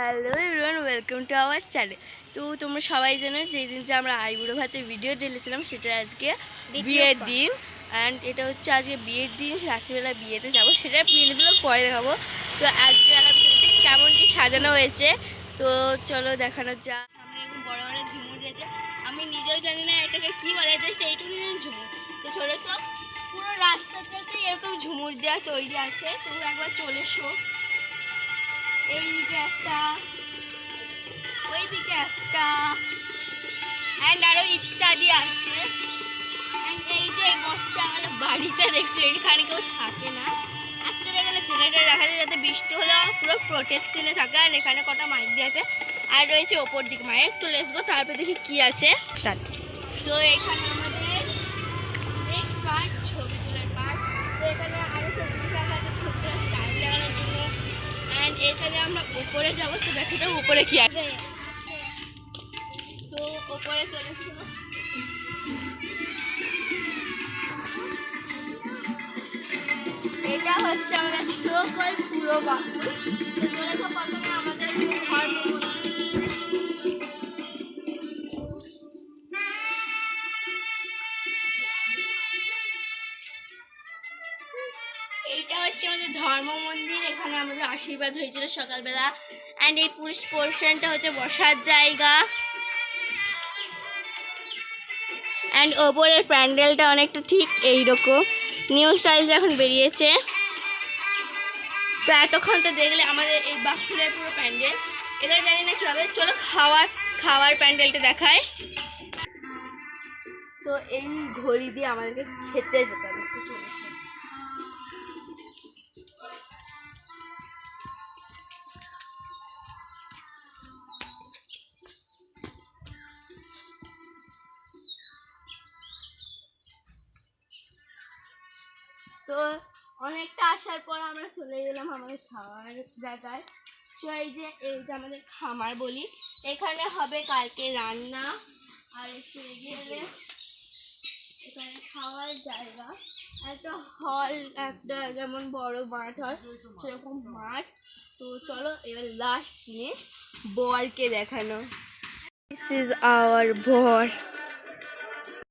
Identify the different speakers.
Speaker 1: Hello everyone welcome to our channel তো তোমরা সবাই জানো যেই দিন যে আমরা আইবুড়ো ভাতের ভিডিও ঢেলেছিলাম সেটা আজকে বিয়ের দিন। অ্যান্ড এটা হচ্ছে আজকে বিয়ের দিন রাত্রিবেলা বিয়েতে যাব সেটা বিয়েগুলো পরে দেখাবো। তো আজকে কেমন কি সাজানো হয়েছে। তো চলো দেখানো যা সামনে এরকম বড় বড় ঝুমুর দিয়েছে আমি নিজেও জানি না এটাকে কি বলে জাস্ট এইটুকু জানি ঝুমুর। তো ছোটো সব পুরো রাস্তাটাতে এরকম ঝুমুর দেওয়া তৈরি আছে। তো একবার চলে এসো। একটা ওইদিকে একটা অ্যান্ড আরও ইত্যাদি আছে। অ্যান্ড এই যে এই বস্তা আমার বাড়িটা দেখছ এখানে কেউ থাকে না। অ্যাকচুয়ালি এখানে জেনারেটর রাখা যায় যাতে বৃষ্টি হলে আমার পুরো প্রোটেকশনে থাকে। আর এখানে কটা মাইক দিয়ে আছে। আর রয়েছে ওপর দিকে। মাইক তো লেস গো তারপর দেখি কি আছে। সো এখানে আমাদের এখানে আমরা উপরে যাব, তো দেখে যাব উপরে কি আছে। তো উপরে চলে এটা হচ্ছে আমাদের সকল পুরো বাহু হচ্ছে আমাদের ধর্ম মন্দির, এখানে আমাদের আশীর্বাদ হয়েছিল সকালবেলা। অ্যান্ড এই পুরুষ পোর্শনটা হচ্ছে বসার জায়গা। অ্যান্ড ওপরের প্যান্ডেলটা অনেকটা ঠিক এইরকম। নিউ স্টাইল এখন বেরিয়েছে। তো এতক্ষণ তো দেখলে আমাদের এই বাসফুলের পুরো প্যান্ডেল। এবার জানি না কীভাবে, চলো খাওয়ার খাওয়ার প্যান্ডেলটা দেখায় তো এই ঘড়ি দিয়ে আমাদেরকে খেতে যেতে হবে তো অনেকটা আসার পর আমরা চলে গেলাম আমাদের খাওয়ার জায়গায়। তো এই যে এই যে আমাদের খামার বলি, এখানে হবে কালকে রান্না। আর একটু এগিয়ে এখানে খাওয়ার জায়গা। একটা হল, একটা যেমন বড় মাঠ হয়, সেরকম মাঠ। তো চলো, এবার লাস্ট জিনিস, বরকে দেখানো। দিস ইজ আওয়ার বর।